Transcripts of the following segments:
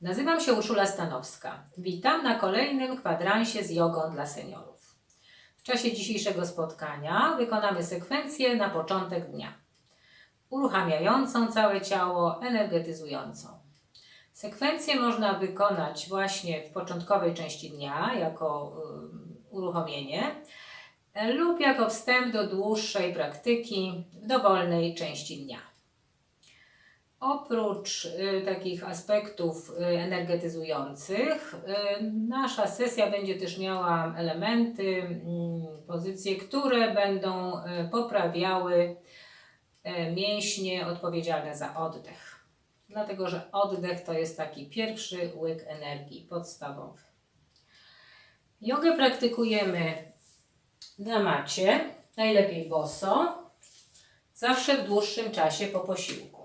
Nazywam się Urszula Stanowska. Witam na kolejnym kwadransie z jogą dla seniorów. W czasie dzisiejszego spotkania wykonamy sekwencję na początek dnia, uruchamiającą całe ciało, energetyzującą. Sekwencję można wykonać właśnie w początkowej części dnia jako ym, uruchomienie lub jako wstęp do dłuższej praktyki w dowolnej części dnia. Oprócz y, takich aspektów y, energetyzujących, y, nasza sesja będzie też miała elementy, mm, pozycje, które będą poprawiały mięśnie odpowiedzialne za oddech. Dlatego, że oddech to jest taki pierwszy łyk energii podstawowy. Jogę praktykujemy na macie, najlepiej boso, zawsze w dłuższym czasie po posiłku.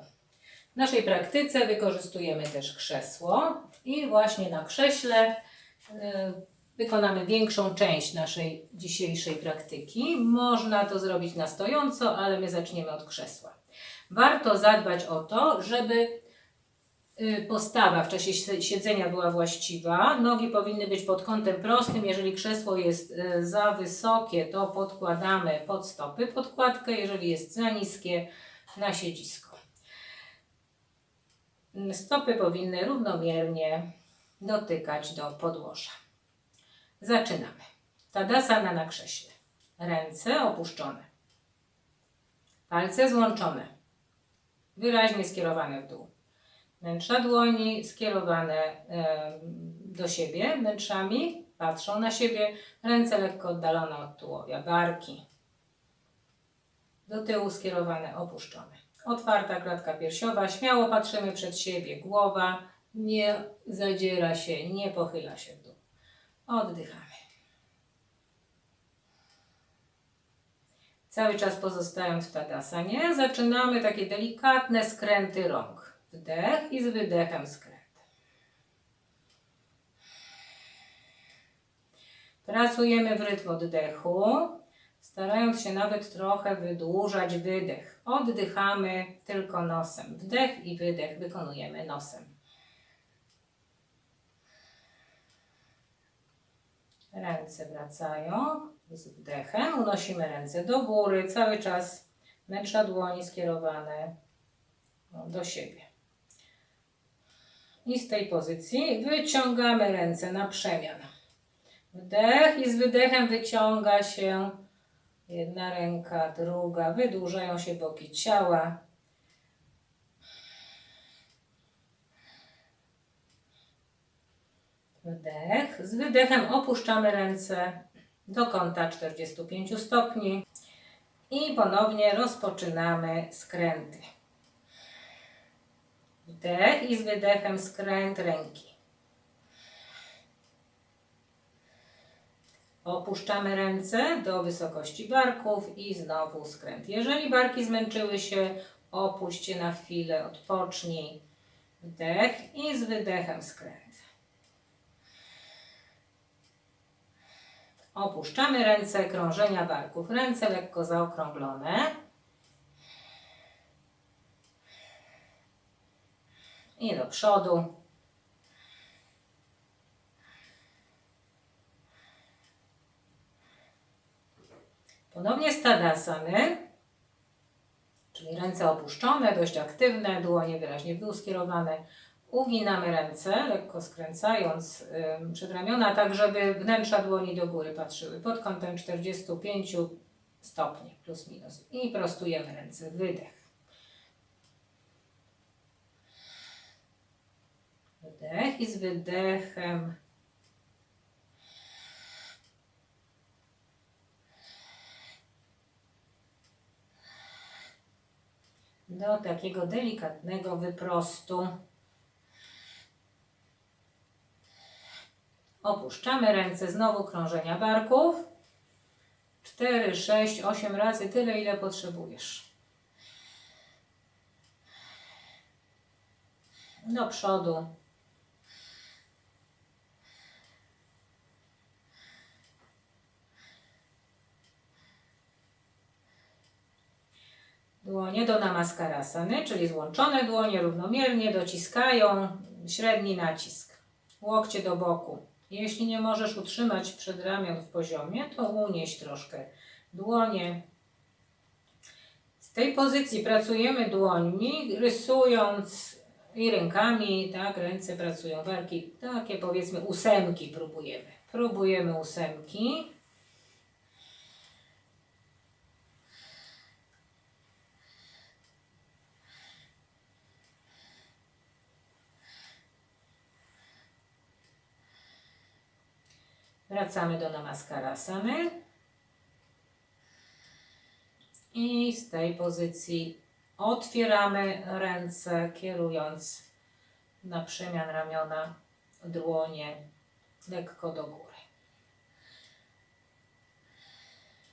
W naszej praktyce wykorzystujemy też krzesło i właśnie na krześle y, wykonamy większą część naszej dzisiejszej praktyki. Można to zrobić na stojąco, ale my zaczniemy od krzesła. Warto zadbać o to, żeby y, postawa w czasie si- siedzenia była właściwa. Nogi powinny być pod kątem prostym. Jeżeli krzesło jest y, za wysokie, to podkładamy pod stopy podkładkę. Jeżeli jest za niskie, na siedzisko. Stopy powinny równomiernie dotykać do podłoża. Zaczynamy. Tadasana na krześle. Ręce opuszczone. Palce złączone. Wyraźnie skierowane w dół. Wnętrza dłoni skierowane do siebie, wnętrzami patrzą na siebie. Ręce lekko oddalone od tułowia. Barki do tyłu skierowane, opuszczone. Otwarta klatka piersiowa, śmiało patrzymy przed siebie. Głowa nie zadziera się, nie pochyla się w dół. Oddychamy. Cały czas pozostając w tadasanie, zaczynamy takie delikatne skręty rąk. Wdech i z wydechem skręt. Pracujemy w rytm oddechu, starając się nawet trochę wydłużać wydech. Oddychamy tylko nosem. Wdech i wydech wykonujemy nosem. Ręce wracają z wdechem. Unosimy ręce do góry, cały czas wnętrza dłoni skierowane do siebie. I z tej pozycji wyciągamy ręce na przemian. Wdech i z wydechem wyciąga się jedna ręka, druga, wydłużają się boki ciała. Wdech. Z wydechem opuszczamy ręce do kąta 45 stopni i ponownie rozpoczynamy skręty. Wdech i z wydechem skręt ręki. Opuszczamy ręce do wysokości barków i znowu skręt. Jeżeli barki zmęczyły się, opuść je na chwilę, odpocznij. Wdech i z wydechem skręt. Opuszczamy ręce, krążenia barków. Ręce lekko zaokrąglone. I do przodu. Ponownie z tadasany, czyli ręce opuszczone, dość aktywne, dłonie wyraźnie w dół skierowane. Uginamy ręce, lekko skręcając przedramiona, tak żeby wnętrza dłoni do góry patrzyły pod kątem 45 stopni, plus minus. I prostujemy ręce, wydech. Wdech i z wydechem do takiego delikatnego wyprostu. Opuszczamy ręce, znowu krążenia barków. 4, 6, 8 razy tyle, ile potrzebujesz. Do przodu. Dłonie do namaskarasany, czyli złączone dłonie równomiernie dociskają średni nacisk. Łokcie do boku. Jeśli nie możesz utrzymać przedramion w poziomie, to unieś troszkę dłonie. Z tej pozycji pracujemy dłońmi, rysując i rękami, tak, ręce pracują, barki, takie powiedzmy ósemki próbujemy. Próbujemy ósemki. Wracamy do namaskarasany. I z tej pozycji otwieramy ręce, kierując na przemian ramiona dłonie lekko do góry.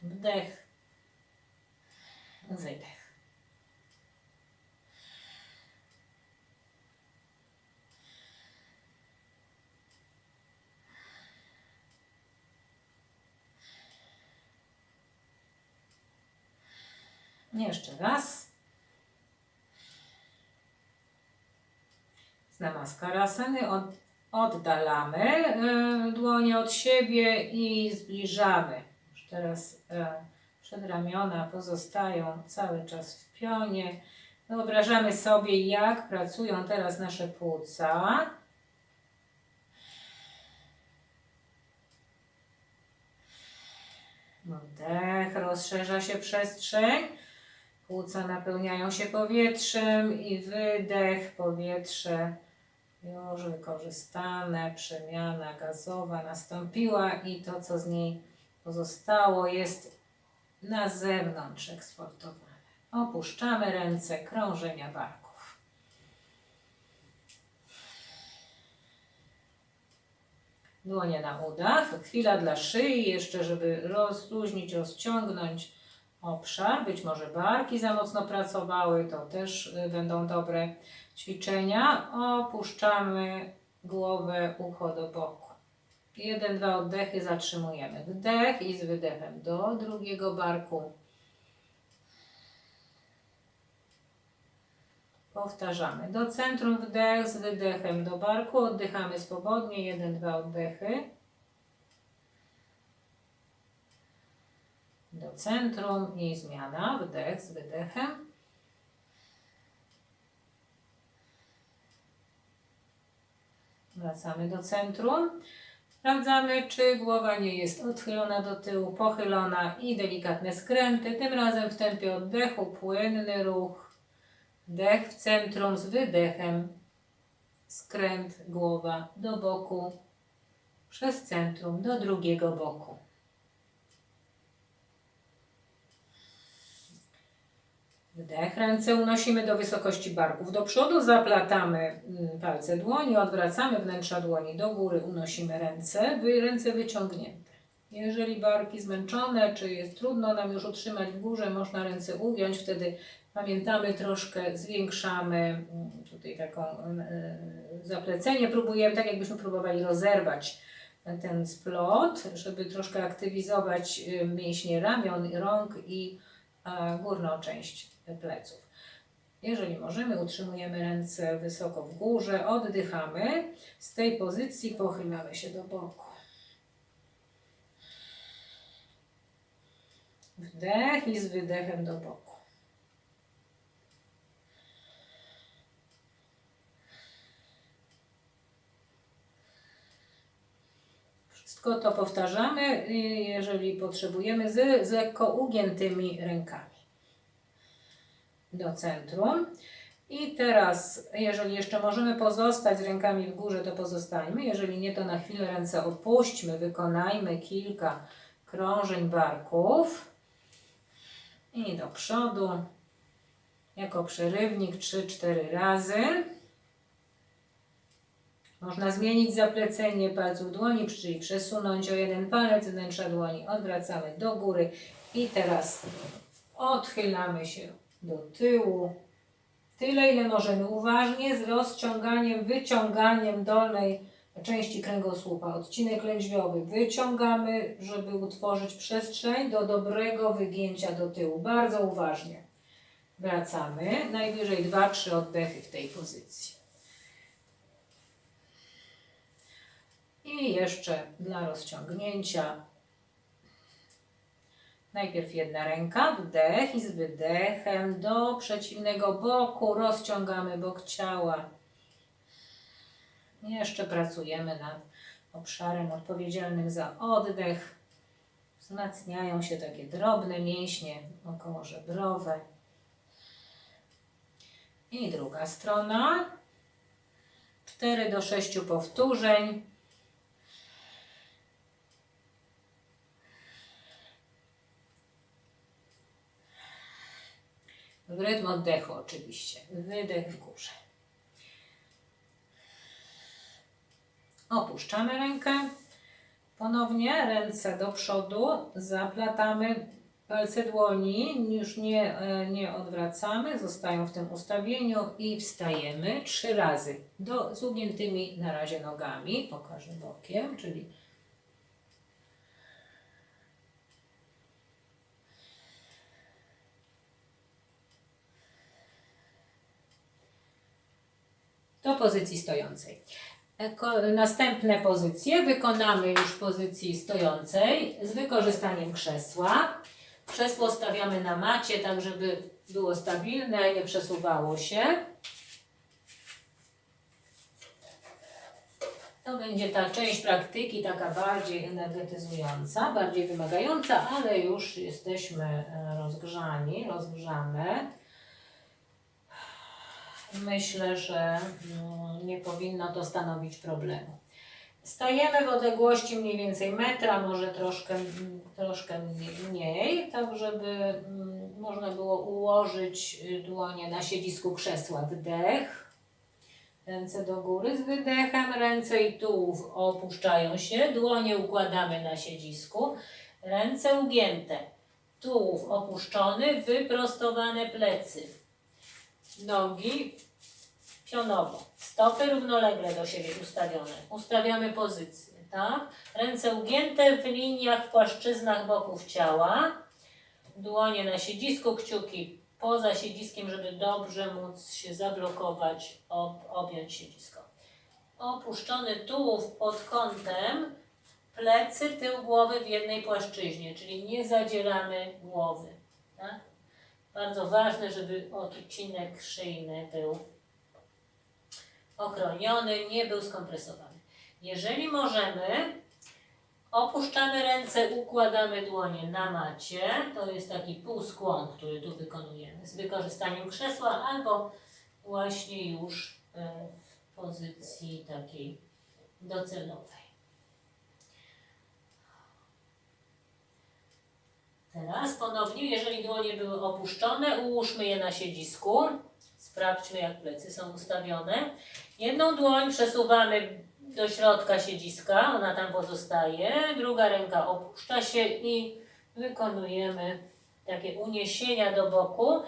Wdech, wydech. Jeszcze raz. Z namaskarasany od, oddalamy y, dłonie od siebie i zbliżamy. Już teraz y, przedramiona pozostają cały czas w pionie. Wyobrażamy sobie, jak pracują teraz nasze płuca. Wdech, rozszerza się przestrzeń. Płuca napełniają się powietrzem i wydech, powietrze już wykorzystane, przemiana gazowa nastąpiła i to, co z niej pozostało, jest na zewnątrz eksportowane. Opuszczamy ręce krążenia barków. Dłonie na udach. Chwila dla szyi, jeszcze żeby rozluźnić, rozciągnąć obszar. Być może barki za mocno pracowały, to też y, będą dobre ćwiczenia. Opuszczamy głowę, ucho do boku. Jeden, dwa oddechy zatrzymujemy. Wdech i z wydechem do drugiego barku. Powtarzamy. Do centrum wdech z wydechem do barku. Oddychamy swobodnie. Jeden, dwa oddechy. Do centrum i zmiana. Wdech z wydechem. Wracamy do centrum. Sprawdzamy, czy głowa nie jest odchylona do tyłu, pochylona i delikatne skręty. Tym razem w tempie oddechu płynny ruch. Wdech w centrum z wydechem. Skręt głowa do boku. Przez centrum do drugiego boku. Wdech, ręce unosimy do wysokości barków. Do przodu, zaplatamy mm, palce dłoni, odwracamy wnętrza dłoni. Do góry, unosimy ręce, ręce wyciągnięte. Jeżeli barki zmęczone, czy jest trudno nam już utrzymać w górze, można ręce ugiąć, wtedy pamiętamy troszkę, zwiększamy mm, tutaj taką e, zaplecenie, próbujemy, tak jakbyśmy próbowali rozerwać ten splot, żeby troszkę aktywizować e, mięśnie ramion, rąk i górną część pleców. Jeżeli możemy, utrzymujemy ręce wysoko w górze, oddychamy. Z tej pozycji pochylamy się do boku. Wdech i z wydechem do boku. Wszystko to powtarzamy, jeżeli potrzebujemy, z, z lekko ugiętymi rękami do centrum. I teraz, jeżeli jeszcze możemy pozostać z rękami w górze, to pozostańmy. Jeżeli nie, to na chwilę ręce opuśćmy. Wykonajmy kilka krążeń barków. I do przodu. Jako przerywnik 3-4 razy. Można zmienić zaplecenie palców dłoni, czyli przesunąć o jeden palec wnętrza dłoni. Odwracamy do góry. I teraz odchylamy się do tyłu. Tyle, ile możemy. Uważnie z rozciąganiem, wyciąganiem dolnej części kręgosłupa. Odcinek lędźwiowy wyciągamy, żeby utworzyć przestrzeń do dobrego wygięcia do tyłu. Bardzo uważnie. Wracamy. Najwyżej 2-3 oddechy w tej pozycji. I jeszcze dla rozciągnięcia najpierw jedna ręka, wdech i z wydechem do przeciwnego boku rozciągamy bok ciała. Jeszcze pracujemy nad obszarem odpowiedzialnym za oddech. Wzmacniają się takie drobne mięśnie około żebrowe. I druga strona. 4 do 6 powtórzeń. W rytm oddechu oczywiście. Wydech w górze. Opuszczamy rękę. Ponownie ręce do przodu. Zaplatamy palce dłoni. Już nie, e, nie odwracamy. Zostają w tym ustawieniu i wstajemy trzy razy. Do, z ugiętymi na razie nogami. Pokażę bokiem, czyli do pozycji stojącej. Eko- Następne pozycje wykonamy już w pozycji stojącej z wykorzystaniem krzesła. Krzesło stawiamy na macie, tak żeby było stabilne, nie przesuwało się. To będzie ta część praktyki taka bardziej energetyzująca, bardziej wymagająca, ale już jesteśmy e, rozgrzani, rozgrzane. Myślę, że mm, nie powinno to stanowić problemu. Stajemy w odległości mniej więcej metra, może troszkę, troszkę mniej- mniej, tak żeby mm, można było ułożyć y, dłonie na siedzisku krzesła. Wdech, ręce do góry. Z wydechem, ręce i tułów opuszczają się, dłonie układamy na siedzisku, ręce ugięte, tułów opuszczony, wyprostowane plecy nogi pionowo, stopy równolegle do siebie ustawione. Ustawiamy pozycję, tak? Ręce ugięte w liniach, w płaszczyznach boków ciała. Dłonie na siedzisku, kciuki poza siedziskiem, żeby dobrze móc się zablokować, ob, objąć siedzisko. Opuszczony tułów pod kątem, plecy, tył głowy w jednej płaszczyźnie, czyli nie zadzieramy głowy. Bardzo ważne, żeby odcinek szyjny był ochroniony, nie był skompresowany. Jeżeli możemy, opuszczamy ręce, układamy dłonie na macie. To jest taki półskłon, który tu wykonujemy z wykorzystaniem krzesła albo właśnie już e, w pozycji takiej docelowej. Teraz ponownie, jeżeli dłonie były opuszczone, ułóżmy je na siedzisku. Sprawdźmy, jak plecy są ustawione. Jedną dłoń przesuwamy do środka siedziska, ona tam pozostaje. Druga ręka opuszcza się i wykonujemy takie uniesienia do boku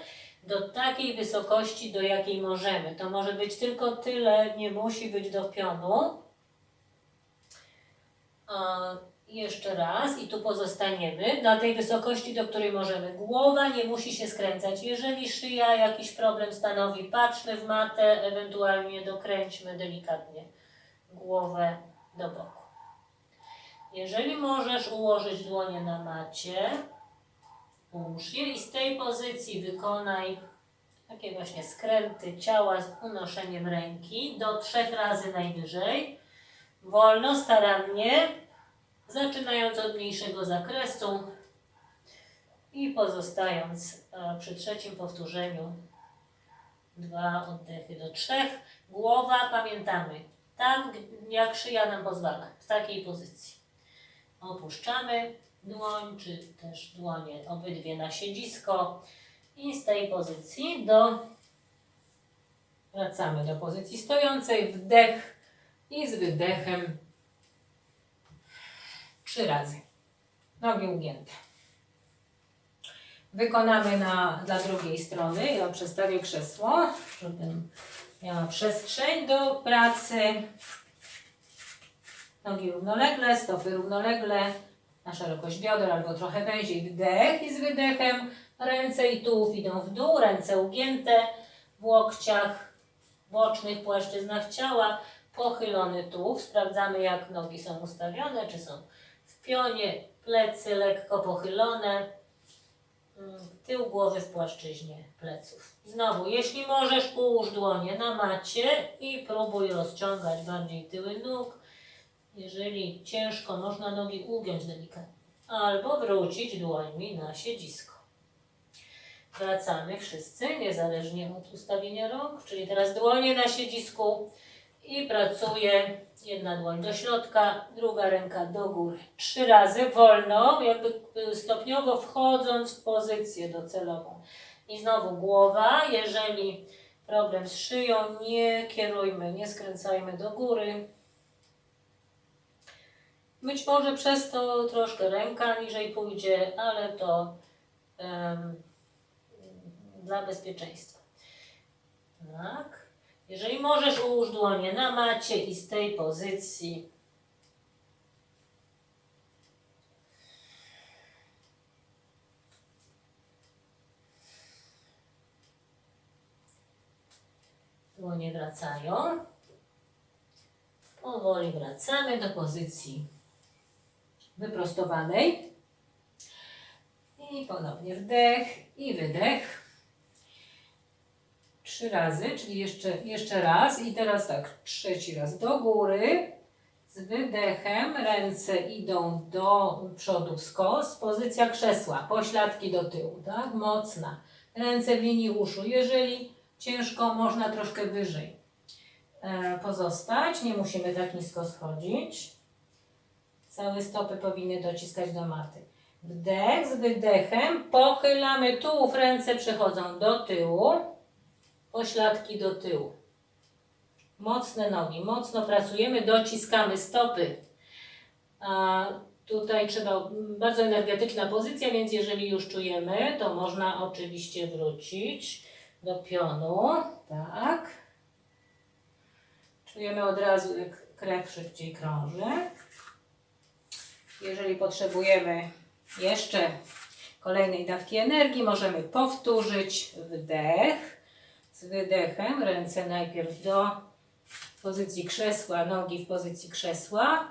do takiej wysokości, do jakiej możemy. To może być tylko tyle, nie musi być do pionu. Jeszcze raz i tu pozostaniemy na tej wysokości, do której możemy. Głowa nie musi się skręcać. Jeżeli szyja jakiś problem stanowi, patrzmy w matę, ewentualnie dokręćmy delikatnie głowę do boku. Jeżeli możesz ułożyć dłonie na macie, ułóż je i z tej pozycji wykonaj takie właśnie skręty ciała z unoszeniem ręki do trzech razy najwyżej. Wolno, starannie, zaczynając od mniejszego zakresu i pozostając e, przy trzecim powtórzeniu dwa oddechy do trzech. Głowa, pamiętamy, tam jak szyja nam pozwala, w takiej pozycji. Opuszczamy dłoń, czy też dłonie obydwie na siedzisko i z tej pozycji do wracamy do pozycji stojącej, wdech i z wydechem trzy razy. Nogi ugięte. Wykonamy na, dla drugiej strony. Ja przestawię krzesło, żebym miała przestrzeń do pracy. Nogi równolegle, stopy równolegle, na szerokość bioder albo trochę węziej. Wdech i z wydechem ręce i tułów idą w dół, ręce ugięte w łokciach, bocznych płaszczyznach ciała. pochylony tułów. Sprawdzamy jak nogi są ustawione, czy są pionie, plecy lekko pochylone, mm, tył głowy w płaszczyźnie pleców. Znowu, jeśli możesz, połóż dłonie na macie i próbuj rozciągać bardziej tyły nóg. Jeżeli ciężko, można nogi ugiąć delikatnie. Albo wrócić dłońmi na siedzisko. Wracamy wszyscy, niezależnie od ustawienia rąk, czyli teraz dłonie na siedzisku i pracuję jedna dłoń do środka, druga ręka do góry. Trzy razy wolno, jakby y, stopniowo wchodząc w pozycję docelową. I znowu głowa, jeżeli problem z szyją, nie kierujmy, nie skręcajmy do góry. Być może przez to troszkę ręka niżej pójdzie, ale to em, dla bezpieczeństwa. Tak. Jeżeli możesz, ułóż dłonie na macie i z tej pozycji dłonie wracają. Powoli wracamy do pozycji wyprostowanej. I ponownie wdech i wydech. Trzy razy, czyli jeszcze, jeszcze raz. I teraz tak, trzeci raz do góry. Z wydechem ręce idą do przodu skos. Pozycja krzesła, pośladki do tyłu, tak? Mocna. Ręce w linii uszu. Jeżeli ciężko, można troszkę wyżej e, pozostać. Nie musimy tak nisko schodzić. Całe stopy powinny dociskać do maty. Wdech z wydechem. Pochylamy tułów, ręce przechodzą do tyłu. Pośladki do tyłu. Mocne nogi, mocno pracujemy, dociskamy stopy. A tutaj trzeba bardzo energetyczna pozycja, więc jeżeli już czujemy, to można oczywiście wrócić do pionu. Tak. Czujemy od razu, jak krew szybciej krąży. Jeżeli potrzebujemy jeszcze kolejnej dawki energii, możemy powtórzyć wdech. Wydechem ręce najpierw do pozycji krzesła, nogi w pozycji krzesła.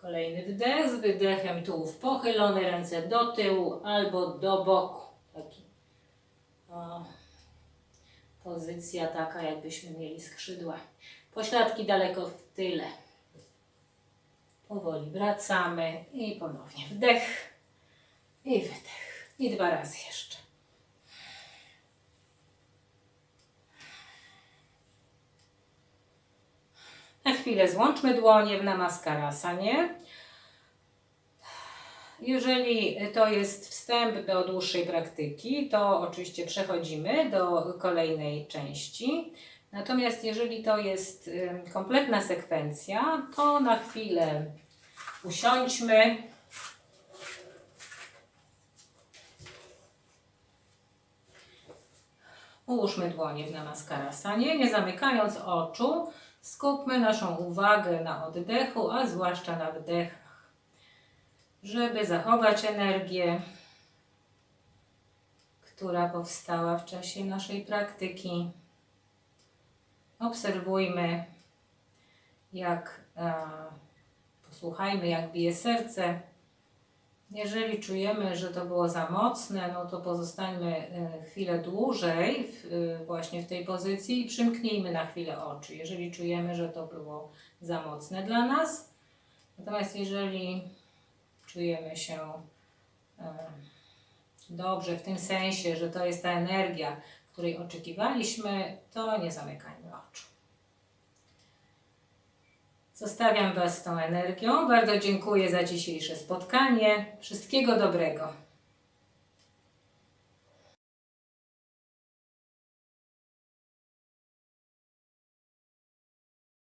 Kolejny wdech, z wydechem tułów pochylone, ręce do tyłu albo do boku. Taki, o, pozycja taka, jakbyśmy mieli skrzydła. Pośladki daleko w tyle. Powoli wracamy i ponownie wdech i wydech. I dwa razy jeszcze. Na chwilę złączmy dłonie w Namaskarasanie. Jeżeli to jest wstęp do dłuższej praktyki, to oczywiście przechodzimy do kolejnej części. Natomiast jeżeli to jest kompletna sekwencja, to na chwilę usiądźmy. Ułóżmy dłonie w Namaskarasanie, nie zamykając oczu. Skupmy naszą uwagę na oddechu, a zwłaszcza na wdechach, żeby zachować energię, która powstała w czasie naszej praktyki. Obserwujmy, jak e, posłuchajmy, jak bije serce. Jeżeli czujemy, że to było za mocne, no to pozostańmy e, chwilę dłużej w, e, właśnie w tej pozycji i przymknijmy na chwilę oczy. Jeżeli czujemy, że to było za mocne dla nas. Natomiast jeżeli czujemy się e, dobrze w tym sensie, że to jest ta energia, której oczekiwaliśmy, to nie zamykajmy oczu. Zostawiam Was z tą energią. Bardzo dziękuję za dzisiejsze spotkanie. Wszystkiego dobrego.